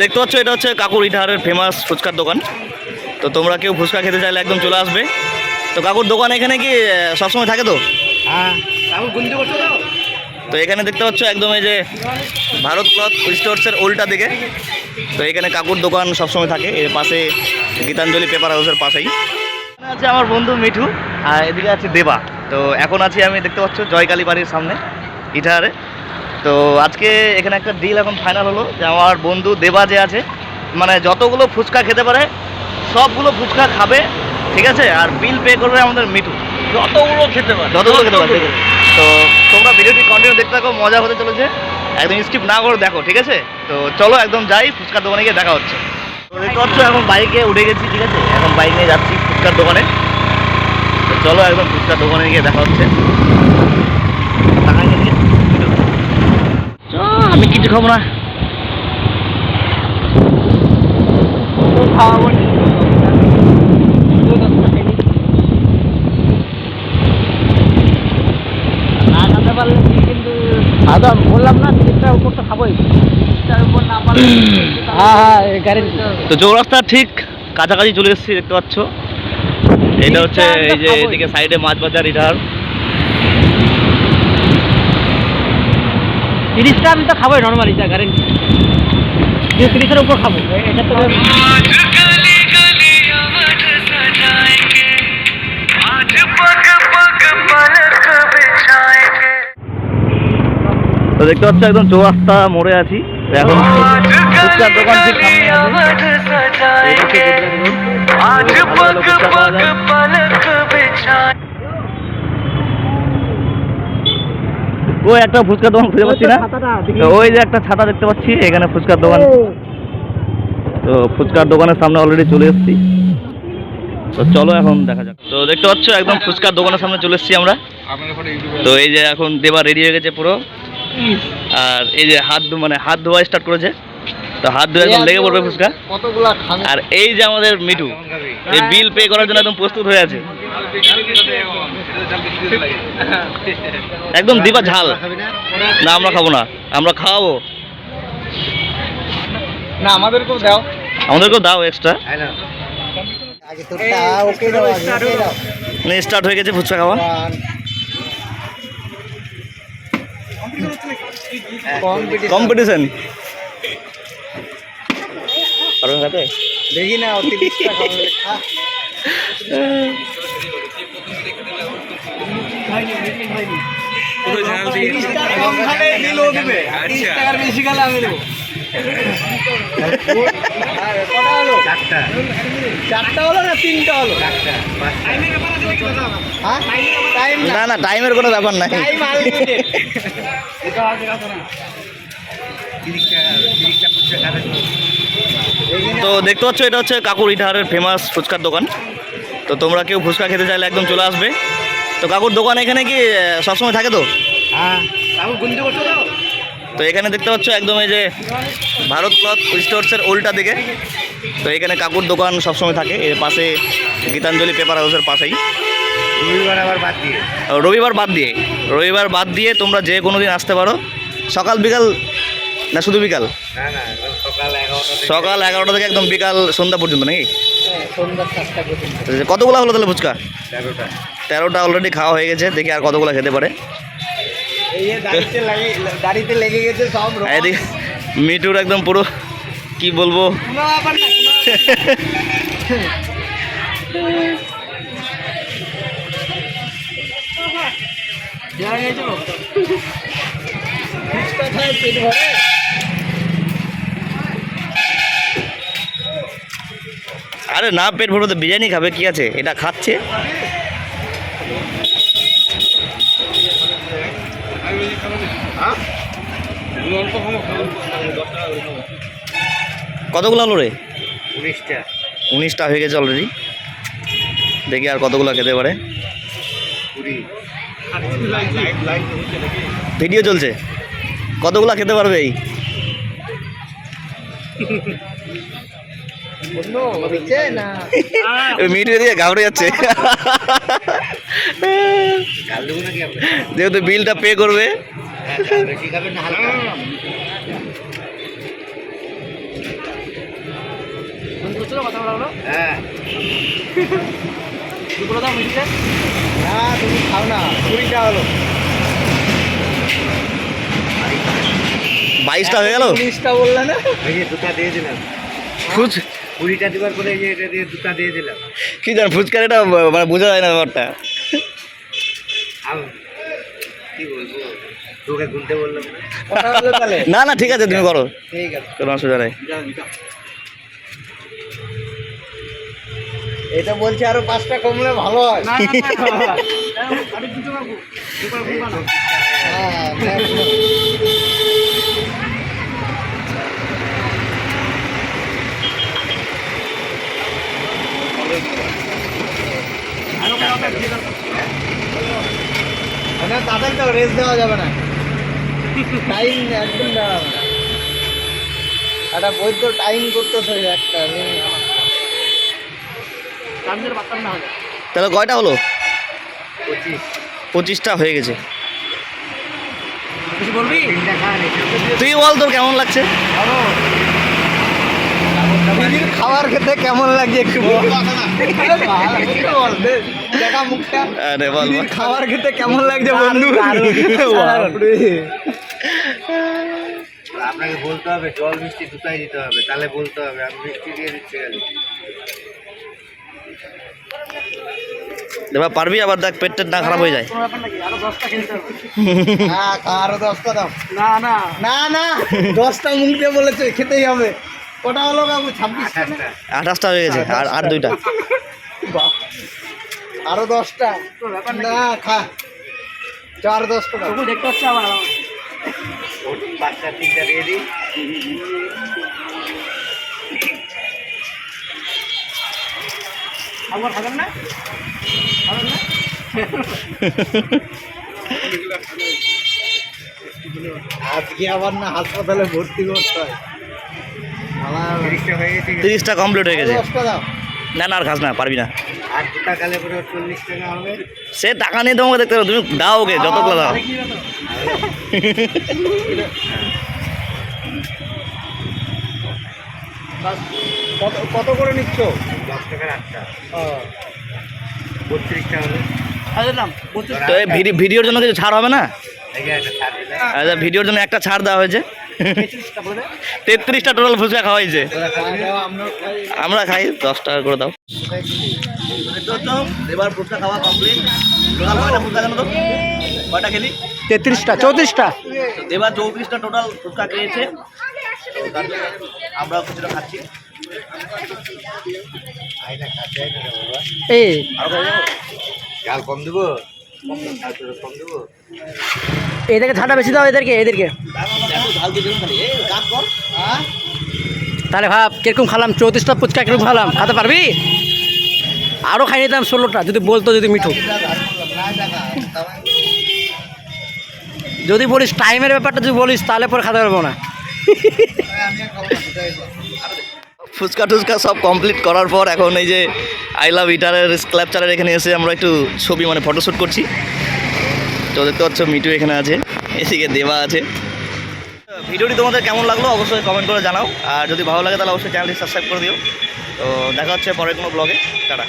দেখতে পাচ্ছ এটা হচ্ছে কাকুর ইটাহারের ফেমাস ফুচকার দোকান। তো তোমরা কেউ ফুচকা খেতে চাইলে একদম চলে আসবে। তো কাকুর দোকান এখানে কি সবসময় থাকে তো? হ্যাঁ। তো? তো এখানে দেখতে পাচ্ছ একদম এই যে ভারত ক্লথ স্টোর্সের উল্টা দিকে। তো এখানে কাকুর দোকান সবসময় থাকে এর পাশে গীতাঞ্জলি পেপার হাউসের পাশেই। আছে আমার বন্ধু মিঠু আর এদিকে আছে দেবা। তো এখন আছি আমি দেখতে পাচ্ছ জয়কালী বাড়ির সামনে ইটাহারে। তো আজকে এখানে একটা ডিল এখন ফাইনাল হলো যে আমার বন্ধু দেবা যে আছে মানে যতগুলো ফুচকা খেতে পারে সবগুলো ফুচকা খাবে ঠিক আছে? আর বিল পে করবে আমাদের মিঠু। যতগুলো খেতে পারে। যতগুলো খেতে পারে। তো তোমরা ভিডিওটি কন্টিনিউ দেখতে থাকো মজা হতে চলেছে। একদম স্কিপ না করে দেখো ঠিক আছে? তো চলো একদম যাই ফুচকার দোকানে গিয়ে দেখা হচ্ছে। তো দেখতে পাচ্ছ এখন বাইকে উঠে গেছি ঠিক আছে? এখন বাইক নিয়ে যাচ্ছি ফুচকার দোকানে। তো চলো একদম ফুচকার দোকানে গিয়ে দেখা হচ্ছে। টাকা নিয়ে আমি কিছু খাব না। না খেতে পারলে কিন্তু আদা বললাম না তিনটার উপর তো খাবোই। তিনটার উপর না পারলে হ্যাঁ হ্যাঁ গ্যারেন্টি তো চৌরাস্তা ঠিক কাছাকাছি চলে এসেছি দেখতে পাচ্ছ। এটা হচ্ছে এই যে এদিকে সাইডে মাছ বাজার ইটার তিরিশটা আমি তো খাবোই নর্মালি যা গ্যারেন্টি কিন্তু তিরিশের উপর খাব। এটা তো তো দেখতে পাচ্ছ একদম চৌরাস্তা মোড়ে আছি। এখন ফুচকার দোকান ঠিক সামনে আছে এই হচ্ছে কুদরা দোকান। ভালো ভালো ফুচকা পাওয়া যায়। ওই একটা ফুচকার দোকান খুঁজে পাচ্ছি না। তো ওই যে একটা ছাতা দেখতে পাচ্ছি এখানে ফুচকার দোকান। তো ফুচকার দোকানের সামনে অলরেডি চলে এসেছি। তো চলো এখন দেখা যাক। তো দেখতে পাচ্ছ একদম ফুচকার দোকানের সামনে চলে এসেছি আমরা। তো এই যে এখন দেবা রেডি হয়ে গেছে পুরো। আর এই যে হাত ধো- মানে হাত ধোয়া স্টার্ট করেছে। তো হাত ধোয়া একদম লেগে পড়বে ফুচকা। আর এই যে আমাদের মিঠু এই বিল পে করার জন্য একদম প্রস্তুত হয়ে আছে। একদম দিবা ঝাল। না আমরা খাব না। আমরা খাওয়াবো। না আমাদেরকেও দাও। আমাদেরকেও দাও এক্সট্রা আগে দাও আগে মানে স্টার্ট হয়ে গেছে ফুচকা খাওয়া। কম্পিটিশন পারবে খাতে দেখি না তিরিশটা খাবে খা চারটা। হলো না তিনটা হলো? হ্যাঁ? না না টাইমের কোনো ব্যাপার নাই। তো দেখতে পাচ্ছ এটা হচ্ছে কাকুর ইটাহারের ফেমাস ফুচকার দোকান। তো তোমরা কেউ ফুচকা খেতে চাইলে একদম চলে আসবে। তো কাকুর দোকান এখানে কি সবসময় থাকে তো? হ্যাঁ। তো তো। এখানে দেখতে পাচ্ছ একদম এই যে ভারত ক্লথ স্টোর্সের উল্টা দিকে। তো এখানে কাকুর দোকান সবসময় থাকে। এর পাশে গীতাঞ্জলি পেপার হাউসের পাশেই। রবিবার আবার বাদ দিয়ে। রবিবার বাদ দিয়ে। রবিবার বাদ দিয়ে তোমরা যে কোনো দিন আসতে পারো। সকাল বিকাল না শুধু বিকাল? সকাল এগারোটা থেকে একদম বিকাল সন্ধ্যা পর্যন্ত নাকি? পর্যন্ত। কতগুলো হলো তাহলে ফুচকা? তেরোটা অলরেডি খাওয়া হয়ে গেছে দেখি আর কতগুলো খেতে পারে। এদিকে মিটুর একদম পুরো কি বলব? না পেট ভরে? আরে না পেট ভরবে তো বিরিয়ানি খাবে কি আছে? এটা খাচ্ছে? কতগুলো হলো রে? উনিশটা। উনিশটা হয়ে গেছে অলরেডি দেখি আর কতগুলো খেতে পারে। ভিডিও চলছে। কতগুলো খেতে পারবে এই? মিট দিয়ে ঘাবড়ে যাচ্ছে। যেহেতু বিলটা পে করবে। হ্যাঁ তুমি খাও না কুড়িটা হলো বাইশটা হয়ে গেল? উনিশটা বললে না? যে দুটা দিয়ে দিলাম। ফুচ। কুড়িটা দিবার পরে এই যে এটা দিয়ে দুটা দিয়ে দিলাম। কি জান ফুচকার এটা মানে বোঝা যায় না ব্যাপারটা। না। কথা বলো তাহলে? না না ঠিক আছে তুমি করো। কোনো অসুবিধা নেই। এটা বলছে আরও পাঁচটা কমলে ভালো হয়। না না না আমি দুটো পাবো দুপুরে ফোন বানা হ্যাঁ, হ্যাঁ, না তাদের তো রেস্ট দেওয়া যাবে না। টাইম একদম দেওয়া যাবে না। একটা বৈধ টাইম করতেছে একটা তাহলে কয়টা হলো? পঁচিশটা হয়ে গেছে। বলবি? তুই বল তোর কেমন লাগছে? খাবার খেতে কেমন লাগছে একটু বল। দেখা মুখটা। আরে বল। খাবার খেতে কেমন লাগছে বন্ধু। আপনাকে বলতে হবে জল মিষ্টি দুটাই দিতে হবে তাহলে বলতে হবে আমি মিষ্টি দিয়ে দিচ্ছি। পারবি আবার দেখ পেট টেট না খারাপ হয়ে যায়। আরও দশটা হ্যাঁ দাও। না না। না না দশটা মুখ দিয়ে বলেছে খেতেই হবে। কটা হলো বাবু ছাব্বিশটা না? আঠাশটা হয়ে গেছে আর আর দুইটা। আরও দশটা। না খা। চার দশটা তবু দেখতে হচ্ছে তিনটা দিয়ে দিই খাবেন না খাবেন না আজকে আবার না হাসপাতালে ভর্তি করতে হয়। আমার হয়ে তিরিশটা কমপ্লিট হয়ে গেছে। না না আর খাস না পারবি না। আর দুটা কালে করে চল্লিশ টাকা হবে। সে টাকা নিয়ে তোমাকে দেখতে হবে তুমি দাও ওকে যতগুলো দাও। কত কত করে নিচ্ছ? দশ টাকার আটটা। তো এই ভিডিওর জন্য কিছু ছাড় হবে না? আচ্ছা ভিডিওর জন্য একটা ছাড় দেওয়া হয়েছে। তেত্রিশটা টোটাল ফুচকা খাওয়া হয়েছে আমরা খাই দশ টাকা করে দাও। এবার ফুচকা খাওয়া কমপ্লিট টোটাল কয়টা ফুচকা জানো তো? কয়টা খেলি? তেত্রিশটা চৌত্রিশটা। এবার চৌত্রিশটা টোটাল ফুচকা খেয়েছে। আমরাও কিছুটা খাচ্ছি। এই। আরও কম দেবো? এদেরকে ঠান্ডা বেশি দাও, এদেরকে এদেরকে। তাহলে ভাব, কীরকম খালাম? চৌত্রিশটা ফুচকা কীরকম খালাম? খাতে পারবি? আরও খাই নিতাম ষোলোটা, যদি বলতো, যদি মিঠু। যদি বলিস, টাইমের ব্যাপারটা যদি বলিস, তাহলে পরে খাতে পারব না। ফুচকা টুচকা সব কমপ্লিট করার পর এখন এই যে আই লাভ ইটারের স্ক্ল্যাপচারের এখানে এসে আমরা একটু ছবি মানে ফটোশ্যুট করছি। তো দেখতে পাচ্ছ মিটু এখানে আছে, এদিকে দেওয়া আছে। ভিডিওটি তোমাদের কেমন লাগল অবশ্যই কমেন্ট করে জানাও। আর যদি ভালো লাগে তাহলে অবশ্যই চ্যানেলটি সাবস্ক্রাইব করে দিও। তো দেখা হচ্ছে পরের কোনো ব্লগে টাটা।